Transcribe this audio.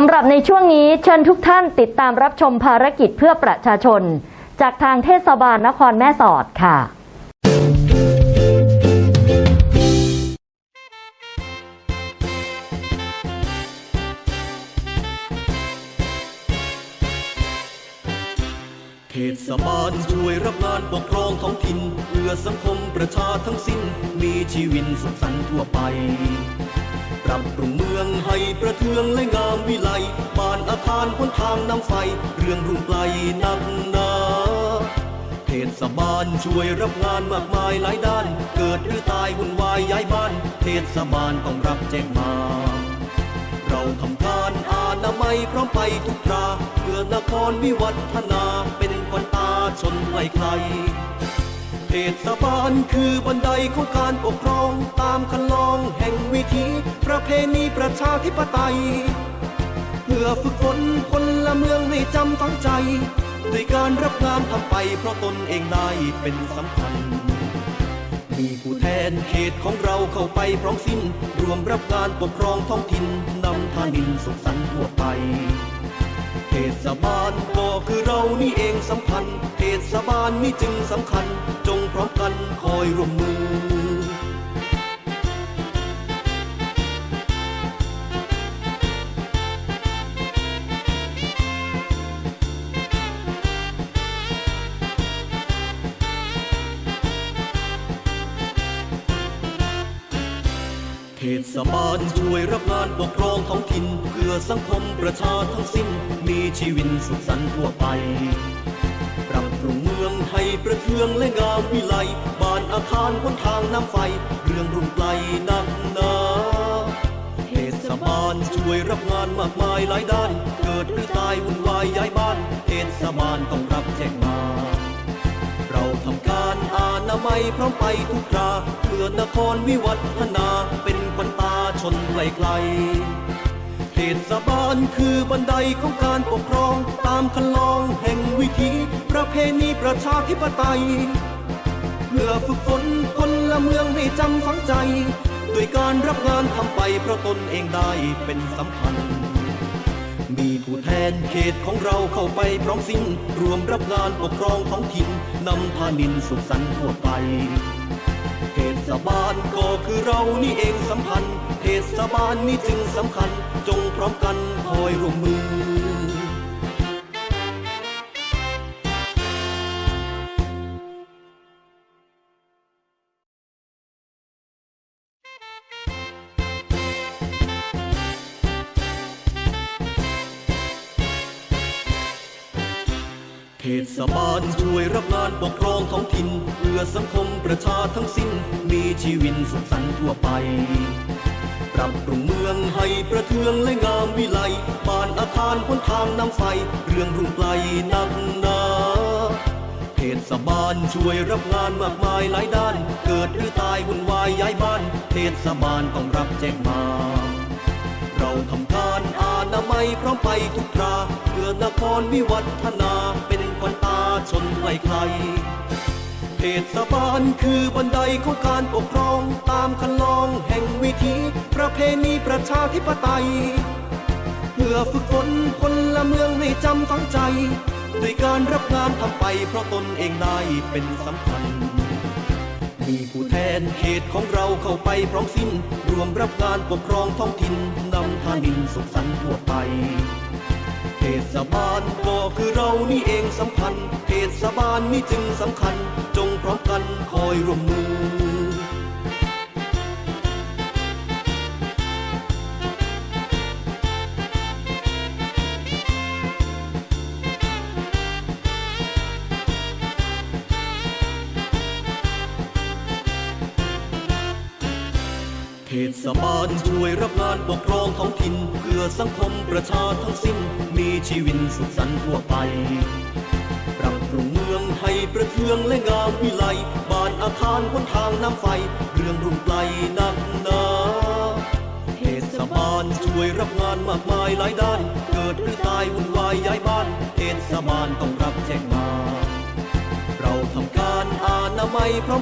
ำหรับในช่วงนี้เชิญทุกท่านติดตามรับชมภารกิจเพื่อประชาชน จากทางเทศบาลนครแม่สอดค่ะเทศบาลช่วยรับงานปกครองท้องถิ่นเพื่อสังคมประชาทั้งสิ้น มีชีวิตสุขสันต์ทั่วไป ปรับปรุงเมือง ให้ประเทืองและงามวิไลบานอาคารหนทางน้ำไฟ เรื่องรุ่งไกลนักนาเทศบาลช่วยรับงานมากมายหลายด้าน เกิดหรือตายวุ่นวายย้ายบ้าน เทศบาลต้องรับแจ้งมาเราทำการอาณาไมยพร้อมไปทุกคราเพื่อนครวิวัฒนาเป็นคนตาชนไกลใคร เทศบาลคือบันไดของการปกครอง ตามคันลองแห่งวิถีประเพณีประชาธิปไตย เพื่อฝึกฝนคนละเมืองให้จำฝังใจด้วยการรับงานทำไปเพราะตนเองได้เป็นสำคัญ มีผู้แทนเขตของเราเข้าไปพร้อมสิ้น รวมรับการปกครองท้องถิ่นนำทานินสุขสันต์ทั่วไปเทศบาลก็คือเรานี่เองสำคัญเทศบาลนี่จึงสำคัญ อยร่วมมือ เทศบาลช่วยรับงานปกครองท้องถิ่น เพื่อสังคมประชาทั้งสิ้น มีชีวิตสุขสันต์ทั่วไป ปรับปรุงเมืองให้ประเทืองและงามวิไล บ้านคารหนทางน้ำไฟ เรื่องรุ่งไกลนักหนาเทศบาลช่วยรับงานมากมายหลายด้าน เกิดหรือตายวุ่นวายย้ายบ้านเทศบาลต้องรับแจ้งมา เราทำการอาณาไมยพร้อมไปทุกคราเพื่อนครวิวัฒนาเป็นขวัญตาชนไกลไกลเทศบาลคือบันไดของการปกครอง ตามคันลองแห่งวิถีประเพณีประชาธิปไตย พื่อฝึกฝนคนละเมืองให้จำฝังใจ ด้วยการรับงานทำไปเพราะตนเองได้เป็นสำคัญ มีผู้แทนเขตของเราเข้าไปพร้อมสิ้น รวมรับงานปกครองท้องถิ่นนำพานินสุขสันต์ทั่วไปเทศบาลก็คือเรานี่เองสำคัญเทศบาลนี่จึงสำคัญ จงพร้อมกันคอยร่วมมือ ศบาลช่วยรับงานปกครองท้องถิ่นเพื่อสังคมประชาทั้งสิ้น มีชีวิตสุขสันต์ทั่วไป ปรับปรุงเมืองให้ประเทืองและงามวิไลบ้านอาคารหนทางน้ำไฟ เรื่องรุ่งไกลนักนาเทศบาลช่วยรับงานมากมายหลายด้าน เกิดหรือตายวุ่นวายย้ายบ้าน เทศบาลต้องรับแจ้งมา เราทำ การอาไมยพร้อมไปทุกคราเพื่อนครวิวัฒนาเป็นขวัญตาชนไกลใครเทศบาลคือบันไดของการปกครองตามคันลองแห่งวิถีประเพณีประชาธิปไตยเพื่อฝึกฝนคนละเมืองให้จำฝังใจ ด้วยการรับงานทำไปเพราะตนเองได้เป็นสำคัญ มีผู้แทนเขตของเราเข้าไปพร้อมสิ้น รวมรับการปกครองท้องถิ่นนำทานินสุขสันต์ทั่วไปเทศบาลก็คือเรานี่เองสำคัญเทศบาลนี่จึงสำคัญ จงพร้อมกันคอยร่วมมือ เทศบาลช่วยรับงานปกครองท้องถิ่น เพื่อสังคมประชาทั้งสิ้น มีชีวิตสุขสันต์ทั่วไป ปรับปรุงเมืองให้ประเทืองและงามวิไลบ้านอาคารหนทางน้ำไฟ เรื่องรุ่งไกลนักหนาเทศบาลช่วยรับงานมากมายหลายด้าน เกิดหรือตายวุ่นวายย้ายบ้าน เทศบาลต้องรับแจ้งมา เราทำการอาณาไมยพร้อม